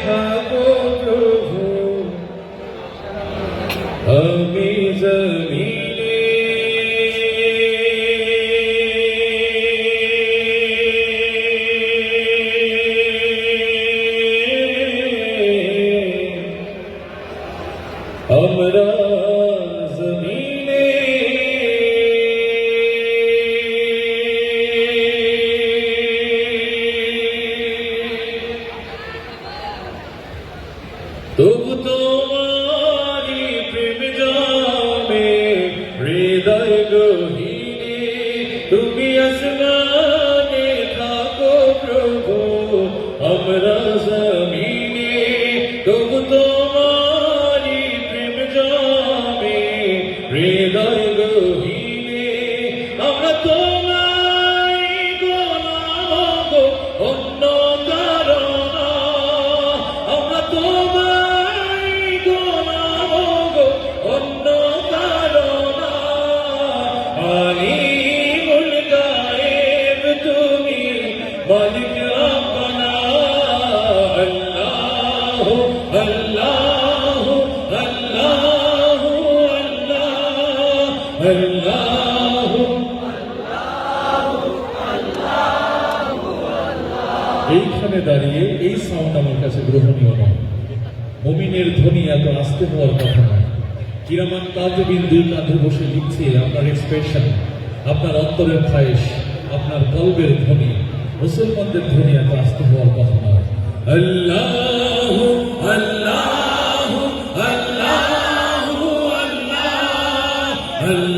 থাকো প্রভু আমি জমিনে আমরা জমিনে তবু তোমারি এইখানে দাঁড়িয়ে এই সাউন্ড আমার কাছে গ্রহণীয় নয় মমিনের ধ্বনি এত আসতে হওয়ার কথা নয় কিরামান কাজবিন দুই কাঁধে বসে লিখছে আপনার এক্সপ্রেশন আপনার অন্তরের খায়েশ আপনার কল্পের ধ্বনি মুসলমানদের ধ্বনি এত আসতে হওয়ার কথা নয় আল্লাহ আল্লাহ আল্লাহ আল্লাহ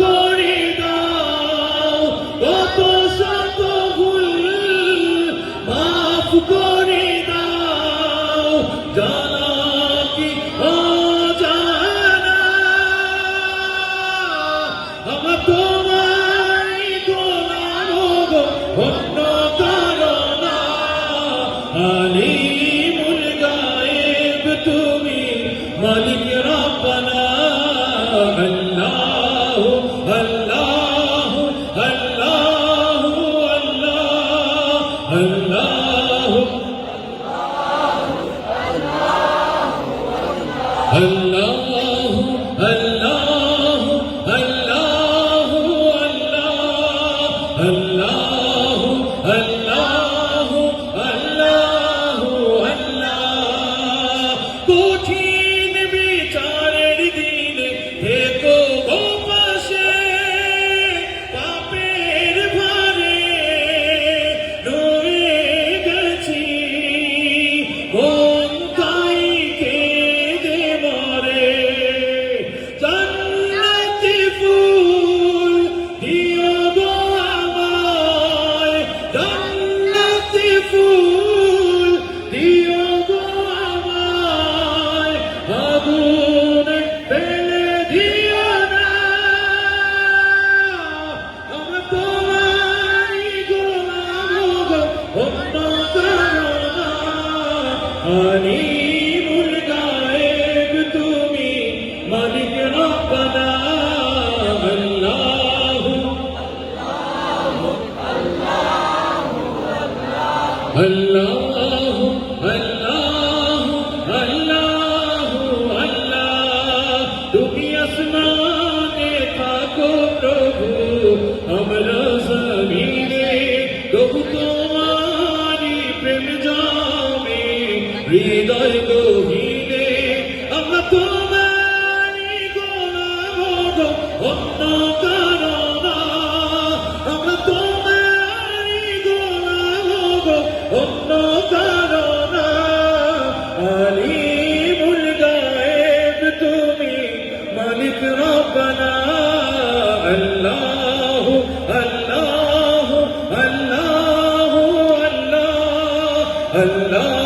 করে দাও কত শত ভুল, মাফ করে দাও জানা কি অজানা। আমার তোমায় গোলাম গো অন্য কারণ আলিমুল গায়েব তুমি, মালিক আলিমুল গায়েব তুমি মালিক রব্বানা আল্লাহ আল্লাহ আল্লাহ আল্লাহ আল্লাহ তুমি আসমানে প্রভু। হৃদয় গহিনে, আমরা তোমারই গোলাম অন্য কারণ আমরা তোমারই গোলাম অন্য কারণ আলিমুল গায়েব তুমি মালিক রব্বানা। আল্লাহু আল্লাহু আল্লাহু, আল্লাহ আল্লাহ।